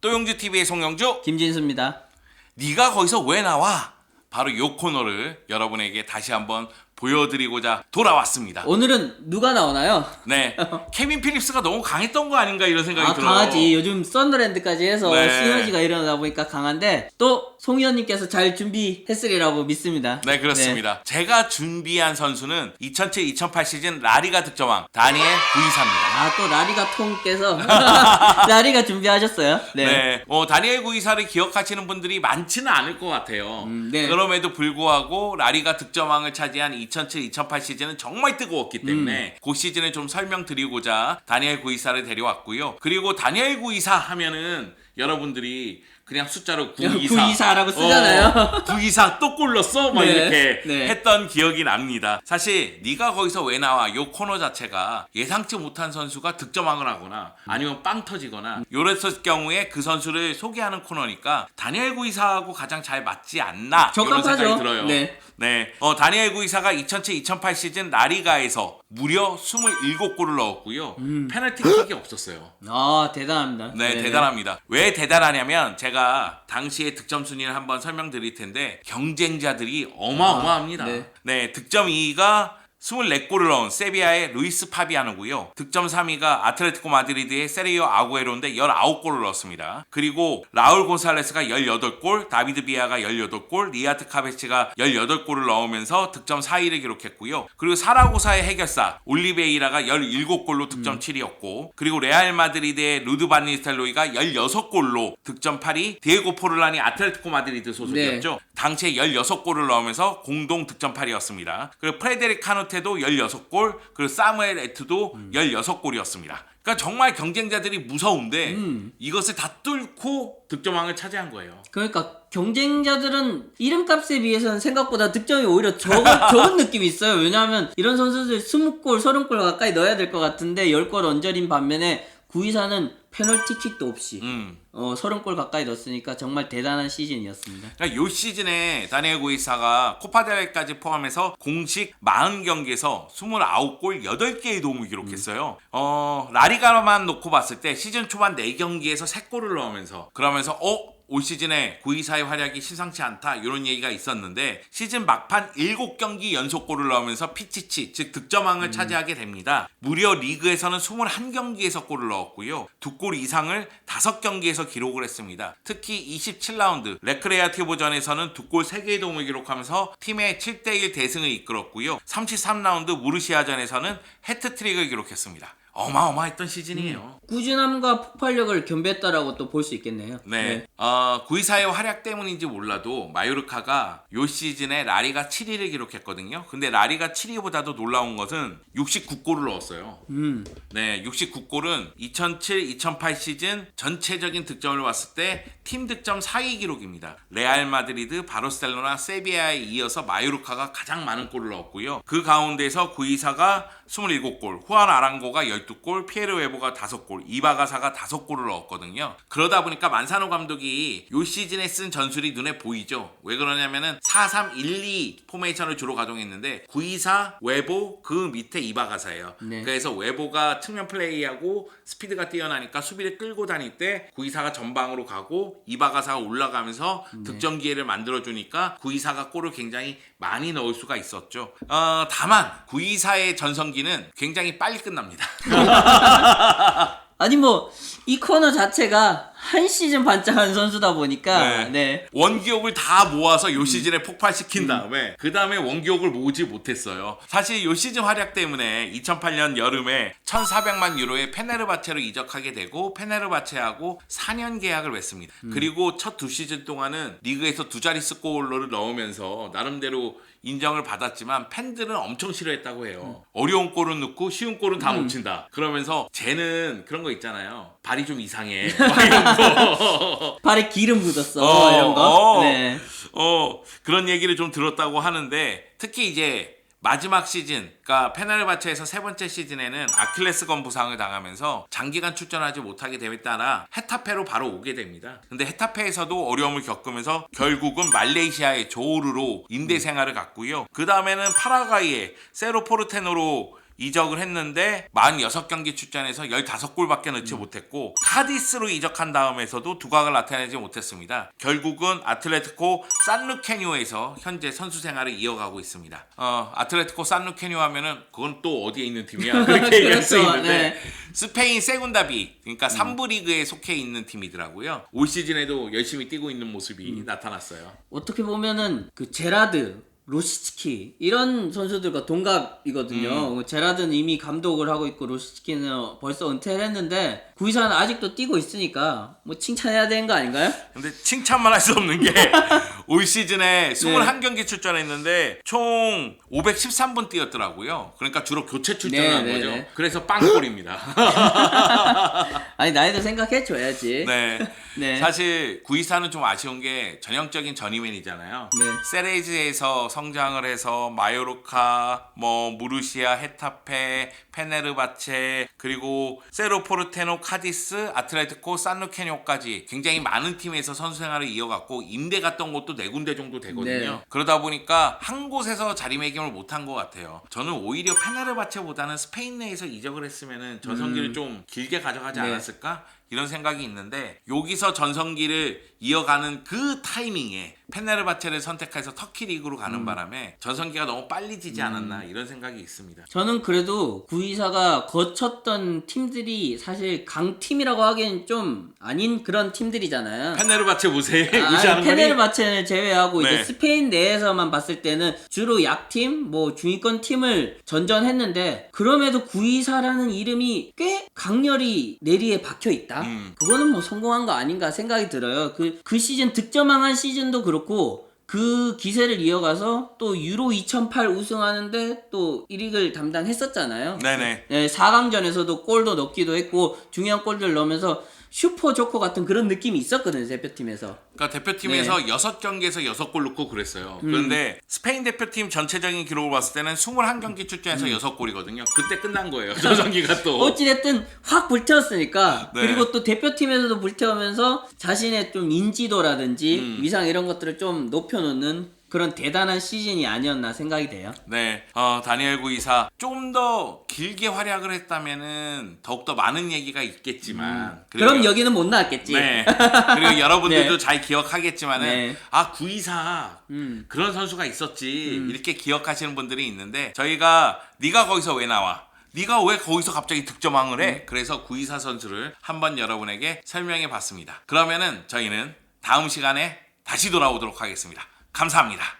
또용주TV의 송영주 김진수입니다. 네가 거기서 왜 나와? 바로 요 코너를 여러분에게 다시 한번 보여드리고자 돌아왔습니다 오늘은 누가 나오나요? 네 케빈 필립스가 너무 강했던 거 아닌가 이런 생각이 아 들어요 강하지. 요즘 썬더랜드까지 해서 네. 시너지가 일어나다 보니까 강한데 또 송의원님께서 잘 준비했으리라고 믿습니다. 네 그렇습니다 제가 준비한 선수는 2007-2008 시즌 라리가 득점왕 다니엘 구이사입니다 아 또 라리가 통께서 라리가 준비하셨어요. 네. 네. 어, 다니엘 구이사를 기억하시는 분들이 많지는 않을 것 같아요. 음, 네. 그럼에도 불구하고 라리가 득점왕을 차지한 2007-2008 시즌은 정말 뜨거웠기 때문에 음. 그 시즌을 좀 설명드리고자 다니엘 구이사를 데려왔고요. 그리고 다니엘 구이사 하면은 여러분들이 그냥 숫자로 924. 924 라고 쓰잖아요. 어, 924 또 골랐어? 막 네. 이렇게 네. 했던 기억이 납니다. 사실 네가 거기서 왜 나와? 요 코너 자체가 예상치 못한 선수가 득점왕을 하거나 아니면 빵 터지거나 요랬을 경우에 그 선수를 소개하는 코너니까 다니엘 구이사하고 가장 잘 맞지 않나 이런 생각이 적합하죠. 들어요. 네. 네. 어, 다니엘 구이사가 2007-2008 시즌 라리가에서 무려 27골을 넣었고요. 페널티킥이 없었어요. 아 대단합니다. 네, 네네. 대단합니다. 왜 대단하냐면 제가 당시의 득점 순위를 한번 설명드릴 텐데 경쟁자들이 어마어마합니다. 아, 네. 네. 득점 2위가 24골을 넣은 세비야의 루이스 파비아노고요. 득점 3위가 아틀레티코 마드리드의 세리오 아구에로인데 19골을 넣었습니다. 그리고 라울 곤살레스가 18골, 다비드 비아가 18골, 리아트 카베치가 18골을 넣으면서 득점 4위를 기록했고요. 그리고 사라고사의 해결사 올리베이라가 17골로 득점 7위였고 그리고 레알 마드리드의 루드 반 니스텔로이가 16골로 득점 8위, 디에고 포르란이 아틀레티코 마드리드 소속이었죠. 당시에 16골을 넣으면서 공동 득점 8위였습니다. 그리고 프레데릭 카누테도 16골, 그리고 사무엘 에트도 16골이었습니다. 그러니까 정말 경쟁자들이 무서운데 이것을 다 뚫고 득점왕을 차지한 거예요. 그러니까 경쟁자들은 이름값에 비해서는 생각보다 득점이 오히려 적은, 적은 느낌이 있어요. 왜냐하면 이런 선수들 20골, 30골 가까이 넣어야 될 것 같은데 10골 언저린 반면에 구이사는 페널티킥도 없이 음. 어, 30골 가까이 넣었으니까 정말 대단한 시즌이었습니다. 그러니까 요 시즌에 다니엘 구이사가 코파델까지 포함해서 공식 40경기에서 29골 8개의 도움을 기록했어요. 어, 라리가만 놓고 봤을 때 시즌 초반 4경기에서 3골을 넣으면서 그러면서 어? 올 시즌에 구이사의 활약이 심상치 않다 이런 얘기가 있었는데 시즌 막판 7경기 연속골을 넣으면서 피치치 즉 득점왕을 차지하게 됩니다. 무려 리그에서는 21경기에서 골을 넣었고요. 두 골 이상을 5경기에서 기록을 했습니다. 특히 27라운드 레크레아티브전에서는 두 골 3개의 도움을 기록하면서 팀의 7대1 대승을 이끌었고요. 33라운드 무르시아전에서는 해트트릭을 기록했습니다. 어마어마했던 시즌이에요. 꾸준함과 폭발력을 겸비했다라고 또 볼 수 있겠네요. 네. 어, 구이사의 활약 때문인지 몰라도 마요르카가 요 시즌에 라리가 7위를 기록했거든요. 근데 라리가 7위보다도 놀라운 것은 69골을 넣었어요. 음. 네, 69골은 2007-2008 시즌 전체적인 득점을 봤을 때 팀 득점 4위 기록입니다. 레알 마드리드, 바르셀로나, 세비야에 이어서 마요르카가 가장 많은 골을 넣었고요. 그 가운데서 구이사가 27골, 후안 아랑고가 12골, 피에르 웨보가 5골, 이바가사가 5골을 넣었거든요. 그러다 보니까 만사노 감독이 요 시즌에 쓴 전술이 눈에 보이죠. 왜 그러냐면은 4-3-1-2 포메이션을 주로 가동했는데 구이사, 웨보, 그 밑에 이바가사예요. 네. 그래서 웨보가 측면 플레이하고 스피드가 뛰어나니까 수비를 끌고 다닐 때 구이사가 전방으로 가고 이바가사가 올라가면서 득점 기회를 만들어 주니까 구이사가 골을 굉장히 많이 넣을 수가 있었죠. 어, 다만 구이사의 전성 기는 굉장히 빨리 끝납니다. 아니 뭐 이 코너 자체가 한 시즌 반짝한 선수다 보니까 네. 네. 원기옥을 다 모아서 요 시즌에 폭발시킨 다음에 그 다음에 원기옥을 모으지 못했어요. 사실 요 시즌 활약 때문에 2008년 여름에 1,400만 유로의 페네르바체로 이적하게 되고 페네르바체하고 4년 계약을 맺습니다. 그리고 첫 두 시즌 동안은 리그에서 두 자릿수 골을 넣으면서 나름대로 인정을 받았지만 팬들은 엄청 싫어했다고 해요. 어려운 골은 넣고 쉬운 골은 다 못 친다. 그러면서 쟤는 그런 거 있잖아요. 발이 좀 이상해. 막 이런 거. 발에 기름 묻었어 어, 이런 거. 어. 네. 어, 그런 얘기를 좀 들었다고 하는데 특히 이제 마지막 시즌, 그러니까 페네르바체에서 세 번째 시즌에는 아킬레스건 부상을 당하면서 장기간 출전하지 못하게 됨에 따라 헤타페로 바로 오게 됩니다. 근데 헤타페에서도 어려움을 겪으면서 결국은 말레이시아의 조르로 임대 생활을 갔고요. 그 다음에는 파라과이의 세로 포르테노로 이적을 했는데 46경기 출전해서 15골밖에 넣지 못했고 카디스로 이적한 다음에서도 두각을 나타내지 못했습니다. 결국은 아틀레티코 산루케뉴에서 현재 선수 생활을 이어가고 있습니다. 어, 아틀레티코 산루케뉴 하면은 그건 또 어디에 있는 팀이야? 그렇게 얘기할 수 그렇죠. 있는데 네. 스페인 세군다비 그러니까 3부 리그에 속해 있는 팀이더라고요. 올 시즌에도 열심히 뛰고 있는 모습이 나타났어요. 어떻게 보면은 그 제라드, 로시츠키 이런 선수들과 동갑이거든요. 음. 제라드는 이미 감독을 하고 있고 로시츠키는 벌써 은퇴를 했는데 구이사는 아직도 뛰고 있으니까 뭐 칭찬해야 되는 거 아닌가요? 근데 칭찬만 할 수 없는 게 올 시즌에 네. 21경기 출전했는데 총 513분 뛰었더라고요. 그러니까 주로 교체 출전을 네, 한 네, 거죠. 네. 그래서 빵골입니다. 아니 나이도 생각해 줘야지. 네. 네. 사실 구이사는 좀 아쉬운 게 전형적인 전이맨이잖아요. 네. 세레즈에서 성장을 해서 마요르카, 뭐 무르시아, 헤타페, 페네르바체 그리고 세로포르테노, 카디스, 아틀레티코, 산루케뇨까지 굉장히 많은 팀에서 선수 생활을 이어갔고 임대 갔던 곳도 네 군데 정도 되거든요. 네. 그러다 보니까 한 곳에서 자리매김을 못한 것 같아요. 저는 오히려 페네르바체보다는 스페인 내에서 이적을 했으면은 전성기를 좀 길게 가져가지 네. 않았을까? 이런 생각이 있는데 여기서 전성기를 이어가는 그 타이밍에 페네르바체를 선택해서 터키 리그로 가는 바람에 전성기가 너무 빨리 지지 않았나 이런 생각이 있습니다. 저는 그래도 구이사가 거쳤던 팀들이 사실 강팀이라고 하기엔 좀 아닌 그런 팀들이잖아요. 페네르바체 무세 아? 페네르바체를 제외하고 네. 이제 스페인 내에서만 봤을 때는 주로 약팀, 뭐 중위권 팀을 전전했는데 그럼에도 구이사라는 이름이 꽤 강렬히 내리에 박혀 있다. 음. 그거는 뭐 성공한 거 아닌가 생각이 들어요. 그, 그 시즌 득점왕한 시즌도 그렇고 그 기세를 이어가서 또 유로 2008 우승하는데 또 1위를 담당했었잖아요. 네네. 네, 4강전에서도 골도 넣기도 했고 중요한 골들 넣으면서 슈퍼 조커 같은 그런 느낌이 있었거든요 대표팀에서. 그러니까 대표팀에서 네. 여섯 경기에서 여섯 골 넣고 그랬어요. 음. 그런데 스페인 대표팀 전체적인 기록을 봤을 때는 21경기 출전해서 음. 여섯 골이거든요. 그때 끝난 거예요. 전성기가 또. 어찌됐든 확 불태웠으니까 네. 그리고 또 대표팀에서도 불태우면서 자신의 좀 인지도라든지 음. 위상 이런 것들을 좀 높여놓는 그런 대단한 시즌이 아니었나 생각이 돼요. 네, 어, 다니엘 구이사 좀 더 길게 활약을 했다면은 더욱더 많은 얘기가 있겠지만 그리고 음. 그럼 여기는 못 나왔겠지. 네. 그리고 여러분들도 네. 잘 기억하겠지만은 네. 아 구이사 음. 그런 선수가 있었지 이렇게 기억하시는 분들이 있는데 저희가 네가 거기서 왜 나와? 네가 왜 거기서 갑자기 득점왕을 음. 해? 그래서 구이사 선수를 한번 여러분에게 설명해 봤습니다. 그러면은 저희는 다음 시간에 다시 돌아오도록 하겠습니다. 감사합니다.